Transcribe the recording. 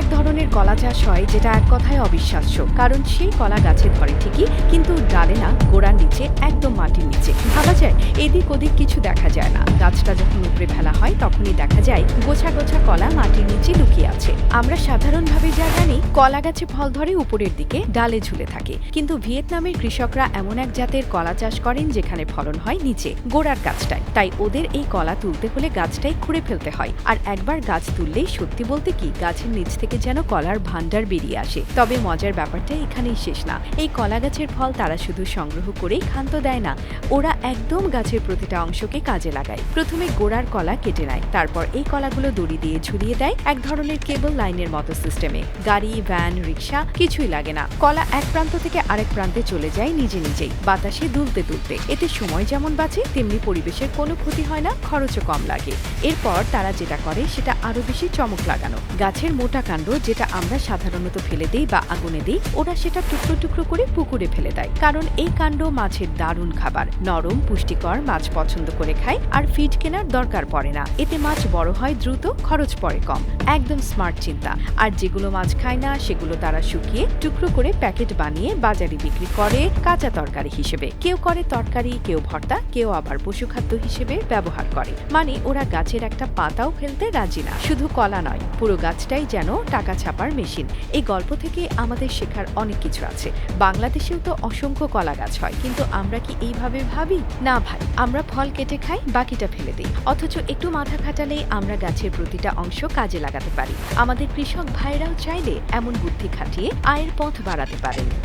এক ধরনের কলা চাষ হয় যেটা এক কথায় অবিশ্বাস্য। কারণ সেই কলা গাছে ধরে ঠিকই, কিন্তু ডালে না, গোড়ার নিচে, একদম মাটির নিচে। ভাবা যায়, এদিক ওদিক কিছু দেখা যায় না। গাছটা যখন উপরে ফেলা হয়, তখনই দেখা যায় গোছা গোছা কলা মাটির নিচে লুকিয়ে আছে। আমরা সাধারণভাবে যা জানি কলা গাছে ফল ধরে উপরের দিকে, ডালে ঝুলে থাকে। কিন্তু ভিয়েতনামের কৃষকরা এমন এক জাতের কলা চাষ করেন যেখানে ফলন হয় নিচে, গোড়ার গাছটায়। তাই ওদের এই কলা তুলতে হলে গাছটাই খুঁড়ে ফেলতে হয়। আর একবার গাছ তুললেই সত্যি বলতে কি, গাছের নিচ থেকে যেন কলার ভান্ডার বেরিয়ে আসে। তবে মজার ব্যাপারটা এখানেই শেষ না। এই কলা গাছের ফল তারা শুধু সংগ্রহ করেই ক্ষান্ত দেয় না, ওরা একদম গাছের প্রতিটা অংশকে কাজে লাগায়। প্রথমে গোড়ার কলা কেটে নেয়, তারপর এই কলাগুলো দড়ি দিয়ে ঝুলিয়ে দেয় এক ধরনের কেবল লাইনের মতো সিস্টেমে। গাড়ি ভ্যান, রিক্সা কিছুই লাগে না। কলা এক প্রান্ত থেকে আরেক প্রান্তে চলে যায় নিজে নিজেই। বাতাসে দুলতে দুলতে। এতে সময় যেমন বাঁচে, তেমনি পরিবেশের কোনো ক্ষতি হয় না, খরচও কম লাগে। এরপর তারা যেটা করে, সেটা আরও বেশি চমক লাগানো। গাছের মোটা কাণ্ড যেটা আমরা সাধারণত ফেলে দিই বা আগুনে দিই, ওরা সেটা টুকরো টুকরো করে পুকুরে ফেলে দেয়। কারণ এই কাণ্ড মাছের দারুণ খাবার। নরম, পুষ্টিকর মাছ পছন্দ করে খায় আর ফিড কেনার দরকার পড়ে না। এতে মাছ বড় হয় দ্রুত, খরচ পড়ে কম। একদম স্মার্ট চিন্তা। আর যেগুলো মাছ খায় না সেগুলো তারা শুকিয়ে টুকরো করে প্যাকেট বানিয়ে বাজারে বিক্রি করে কাঁচা তরকারি হিসেবে। কেউ করে তরকারি, কেউ ভর্তা, কেউ আবার পশুখাদ্য হিসেবে ব্যবহার করে। মানে ওরা গাছের একটা পাতাও ফেলতে রাজি না। শুধু কলা নয়, পুরো গাছটাই যেন টাকা ছাপার মেশিন। এই গল্প থেকে আমাদের শেখার অনেক কিছু আছে। বাংলাদেশেও তো অসংখ্য কলা গাছ হয়, কিন্তু আমরা কি এইভাবে ভাবি? না ভাই, আমরা ফল কেটে খাই, বাকিটা ফেলে দিই। অথচ একটু মাথা খাটালেই আমরা গাছের প্রতিটা অংশ কাজে লাগাতে পারি। আমাদের কৃষক ভাইরাও চাইলে এমন বুদ্ধি খাটিয়ে আয়ের পথ বাড়াতে পারেন।